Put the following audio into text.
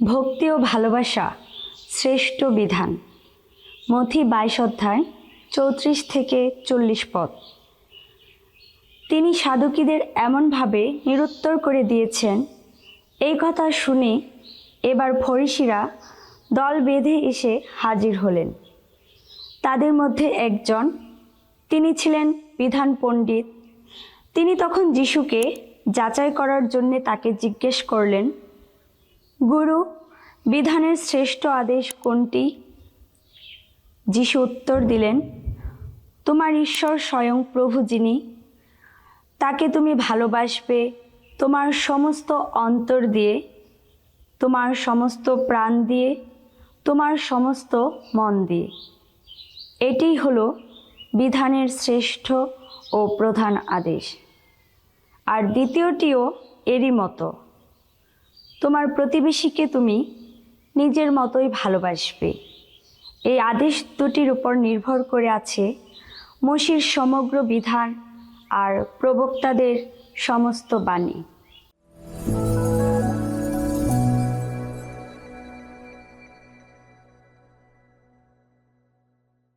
ভক্তি ও ভালোবাসা শ্রেষ্ঠ বিধান। মথি বাইশ অধ্যায় চৌত্রিশ থেকে চল্লিশ পদ। তিনি সাধুকীদের এমনভাবে নিরুত্তর করে দিয়েছেন, এই কথা শুনে এবার ফরিসিরা দল বেঁধে এসে হাজির হলেন। তাদের মধ্যে একজন, তিনি ছিলেন বিধান পণ্ডিত। তিনি তখন যিশুকে যাচাই করার জন্যে তাকে জিজ্ঞেস করলেন গুরু, বিধানের শ্রেষ্ঠ আদেশ কোনটি? যিশু উত্তর দিলেন, তোমার ঈশ্বর স্বয়ং প্রভু যিনি। তাকে তুমি ভালোবাসবে, তোমার সমস্ত অন্তর দিয়ে, তোমার সমস্ত প্রাণ দিয়ে, তোমার সমস্ত মন দিয়ে। এটিই হলো বিধানের শ্রেষ্ঠ ও প্রধান আদেশ। আর দ্বিতীয়টিও এরই মতো। তোমার প্রতিবেশীকে তুমি নিজের মতোই ভালোবাসবে। এই আদেশ দুটির উপর নির্ভর করে আছে মসির সমগ্র বিধান আর প্রবক্তাদের সমস্ত বাণী।